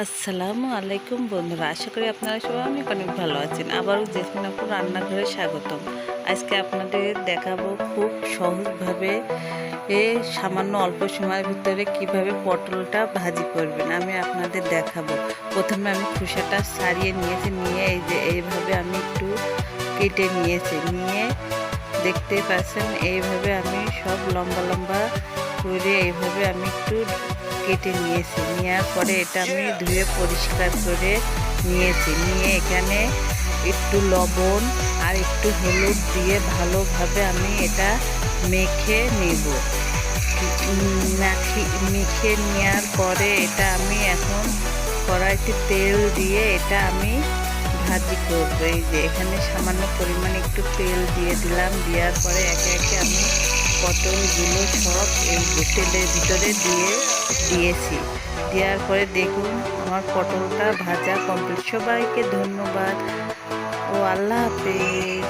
আসসালামু আলাইকুম বন্ধুরা, আশা করি আপনারা সবাই অনেক অনেক ভালো আছেন। আবারও জেসমিনাপুর রান্নাঘরে স্বাগতম। আজকে আপনাদের দেখাবো খুব সহজভাবে এ সামান্য অল্প সময়ের ভিতরে কীভাবে পটলটা ভাজি করবেন। আমি আপনাদের দেখাবো। প্রথমে আমি খোসাটা সারিয়ে নিয়েছি, নিয়ে এই যে এইভাবে আমি একটু কেটে নিয়েছি। নিয়ে দেখতে পাচ্ছেন, এইভাবে আমি সব লম্বা লম্বা করে এইভাবে আমি একটু কেটে নিয়েছি। নেওয়ার পরে এটা আমি ধুয়ে পরিষ্কার করে নিয়েছি। নিয়ে এখানে একটু লবণ আর একটু হলুদ দিয়ে ভালোভাবে আমি এটা মেখে নেব। মাখি, মেখে নেওয়ার পরে এটা আমি এখন কড়াইতে তেল দিয়ে এটা আমি ভাজি করব। এই যে এখানে সামান্য পরিমাণে একটু তেল দিয়ে দিলাম। দেওয়ার পরে একে একে আমি পটলগুলো সব এই তেলের ভিতরে দিয়ে দিয়েছি। দেওয়ার পরে দেখুন, আমার পটলটা ভাজা কমপ্লিট সবাইকে ধন্যবাদ। ও আল্লাহ হাফেজ।